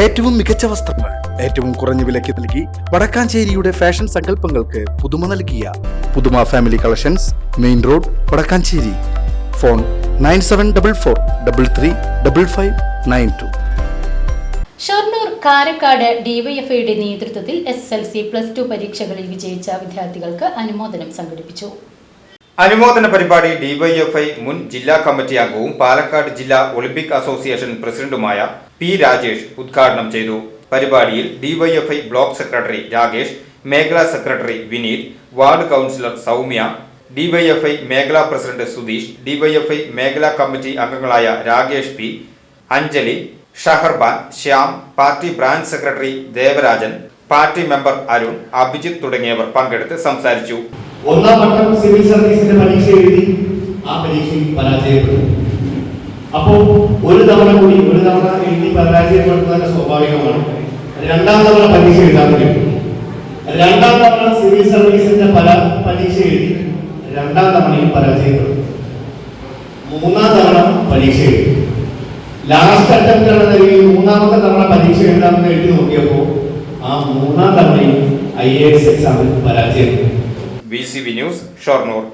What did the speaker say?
ഏറ്റവും മികച്ച വസ്ത്രങ്ങൾ ഏറ്റവും കുറഞ്ഞ വിലയ്ക്ക് നൽകി വടക്കാഞ്ചേരിയുടെ ഫാഷൻ സങ്കല്പങ്ങൾക്ക് പുതുമ നൽകിയ Puthuma family collections main road Vadakkanchery. Phone nine seven double four double three double five nine two. Shoranur Karakkad ഡിവൈഎഫ്ഐയുടെ നേതൃത്വത്തിൽ S L C plus two പരീക്ഷകളിൽ വിജയിച്ച വിദ്യാർത്ഥികൾക്ക് അനുമോദനം സംഘടിപ്പിച്ചു. അനുമോദന പരിപാടി ഡിവൈഎഫ്ഐ മുൻ ജില്ലാ കമ്മിറ്റി അംഗവും പാലക്കാട് ജില്ലാ ഒളിമ്പിക് അസോസിയേഷൻ പ്രസിഡന്റുമായ പി രാജേഷ് ഉദ്ഘാടനം ചെയ്തു. പരിപാടിയിൽ ഡിവൈഎഫ്ഐ ബ്ലോക്ക് സെക്രട്ടറി രാകേഷ് മേഖലാ secretary Vineeth ward councillor Soumya DYFI മേഖലാ പ്രസിഡന്റ് സുധീഷ് ഡിവൈഎഫ്ഐ മേഖലാ കമ്മിറ്റി അംഗങ്ങളായ Rakesh P Anjali Shaharban Shyam party branch secretary Devarajan party member Arun Abhijith തുടങ്ങിയവർ പങ്കെടുത്ത് സംസാരിച്ചു. ഒന്നാം വട്ടം സിവിൽ സർവീസിന്റെ പരീക്ഷ എഴുതി ആ പരീക്ഷയിൽ പരാജയപ്പെട്ടു. അപ്പോൾ ഒരു തവണ കൂടി ഒരു തവണ എഴുതി പരാജയപ്പെടുന്നത് സ്വാഭാവികമാണ്. രണ്ടാം തവണ പരീക്ഷ എഴുതാൻ കഴിയും രണ്ടാം തവണ സിവിൽ സർവീസിന്റെ പല പരീക്ഷ എഴുതി രണ്ടാം തവണയും പരാജയപ്പെടും മൂന്നാം തവണ പരീക്ഷ എഴുതി. ലാസ്റ്റ് അറ്റംപ്റ്റ് എന്ന നിലയിൽ മൂന്നാമത്തെ തവണ പരീക്ഷ എഴുതാമെന്ന് എഴുതി നോക്കിയപ്പോൾ ആ മൂന്നാം തവണയും ഐ എ എസ് എക്സാമിൽ പരാജയപ്പെട്ടു. V C V news Shoranur.